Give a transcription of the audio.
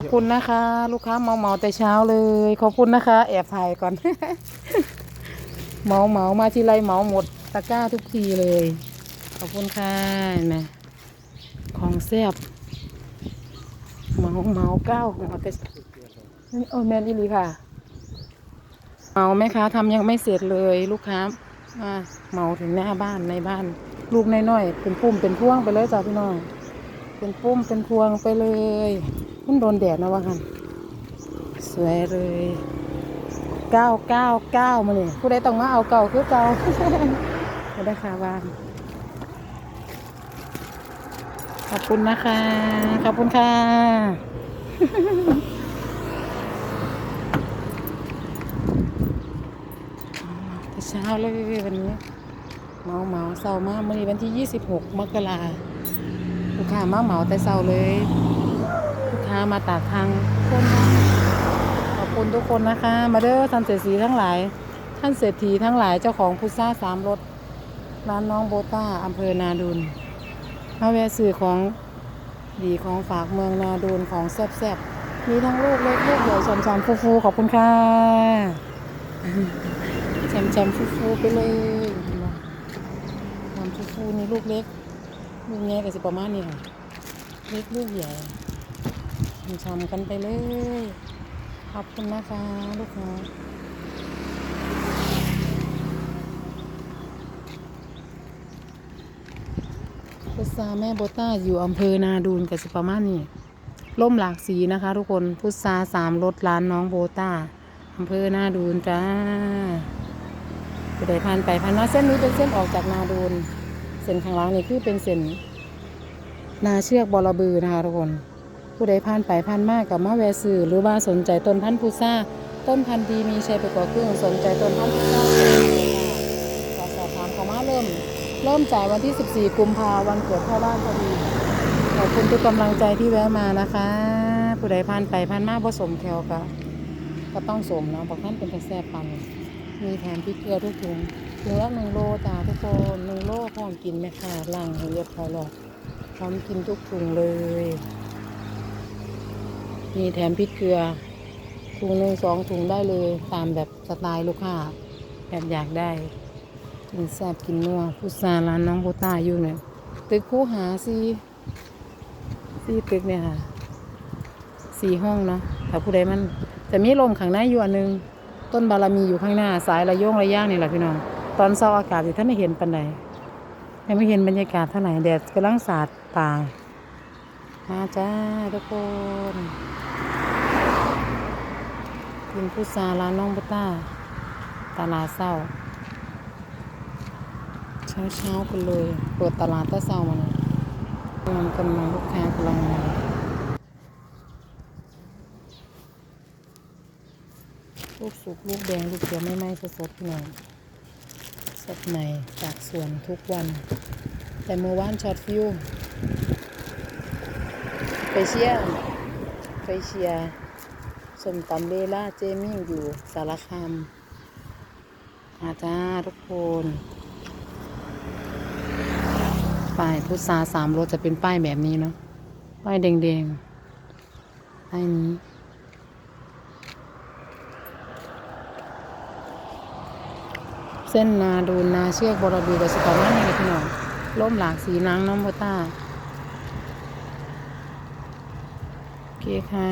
ขอบคุณนะคะ ลูกค้าเมาเมาแต่เช้าเลย ขอบคุณนะคะ แอบถ่ายก่อน เมาเมามาที่ไรเมาหมดตะกร้าทุกทีเลย ขอบคุณค่ะเห็นไหมของแซ่บเมาเมาเก้าเมาแต่โอ้แมนอีลีค่ะ เมาไหมคะทำยังไม่เสร็จเลย ลูกค้ามาเมาถึงหน้าบ้านในบ้าน ลูกน้อยๆเป็นปุ่มเป็นพ่วงไปเลยจ้าพี่น้องเป็นปุ้มเป็นพวงไปเลย มันโดนแดดนะวะคันสวยเลยเก้าเก้าเก้ามาเนี่ยผู้ใดต้องมาเอาเก่าคือเก่าไม่ได้ค่ะบ้านขอบคุณนะคะ ขอบคุณค่ะแต่เช้าเลยวันนี้ เมาเมาเศร้ามากมื่อนี้วันที่ 26 มกราลูกค้ามาเมาแต่เศร้าเลย ค้ามาตากทางคนขอบคุณทุกคนนะคะ มาเด้อท่านเศรษฐีทั้งหลาย ท่านเศรษฐีทั้งหลายเจ้าของพุซ่าสามรถร้านน้องโบต้าอำเภอนาดุลมาแวะซื้อของดีของฝากเมืองนาดุลของแซ่บๆมีทั้งลูกเล็กลูกใหญ่ชมชมฟูๆขอบคุณค่ะแชมแชมฟูๆไปเลยเห็นบ่ชมฟูๆนี่ลูกเล็กลูกแง่ก็สิประมาณนี้ค่ะเล็กลูกใหญ่ ชมๆกันไปเลย ขอบคุณนะคะลูกค้าพุทราแม่โบต้าอยู่อำเภอนาดูนกับสิประมาณนี้ร่มหลากสีนะคะ ทุกคนพุทราสามรถร้านน้องโบต้าอำเภอนาดูนจ้าไปได้ผ่านไปผ่านมาเส้นนี้เป็นเส้นออกจากนาดูนเส้นข้างล่างนี่คือเป็นเส้นนาเชือกบอระบือนะคะทุกคน ผู้ใดผ่านไปผ่านมากกับมาแวะซื้อหรือว่าสนใจต้นพันธุ์พุทราต้นพันธุ์ดีมีชัยไปกว่าครึ่งสนใจต้นพันธุ์พุทราก็สอบถามเขามาเริ่ม เริ่มจ่ายวันที่ 14 กุมภาวันเกิดพ่อบ้านพอดีขอบคุณทุกกำลังใจที่แวะมานะคะ ผู้ใดผ่านไปผ่านมาผสมแคลก็ก็ต้องสมเนาะบอกท่านเป็นกระแสปันมีแถมพริกเกลือทุกถุงถุงละหนึ่งโลจ้าทุกคนหนึ่งโลพร้อมกินไหมคะล่างให้เรียบร้อหรอกพร้อมกินทุกถุงเลย มีแถมพริกเกลือถุงหนึ่งสองถุงได้เลยตามแบบสไตล์ลูกค้าแบบอยากได้กินแซ่บกินนัวพุทราร้านน้องโบต้าอยู่เนี่ยตึกคู่หาซีซีตึกเนี่ยค่ะสี่ห้องเนาะแต่ผู้ใดมันจะมีลมข้างในอยู่อันหนึง ต้นบารมีอยู่ข้างหน้า สายระโยงระย่างนี่แหละพี่น้อง ตอนเช้าอากาศที่ท่านไม่เห็นปันใดยังไม่เห็นบรรยากาศเท่าไหร่แดดกำลังสาดป่ามาจ้าทุกคน กินพุทราร้านน้องโบต้าตลาดเศร้า เช้าเช้ากันเลย เปิดตลาดตั้งเช้ามาเลยกำลังกำลังลูกค้ากำลังมาลูกสุกลูกแดงลูกเขียวไม่ไหม้สดๆพี่น้องสดใหม่จากสวนทุกวัน แต่เมื่อวานช็อตฟิวไปเชียร์ไปเชียร์ สมตำเบล่าเจมิ่งอยู่สารคามอาจ้าทุกคนป้ายพุทราสามรถจะเป็นป้ายแบบนี้เนาะป้ายแดงๆป้ายนี้เส้นนาดูนนาเชือกบรบือกับสตอมันนี่เลยพี่น้องร่มหลากสีนางน้องโบต้าโอเคค่ะ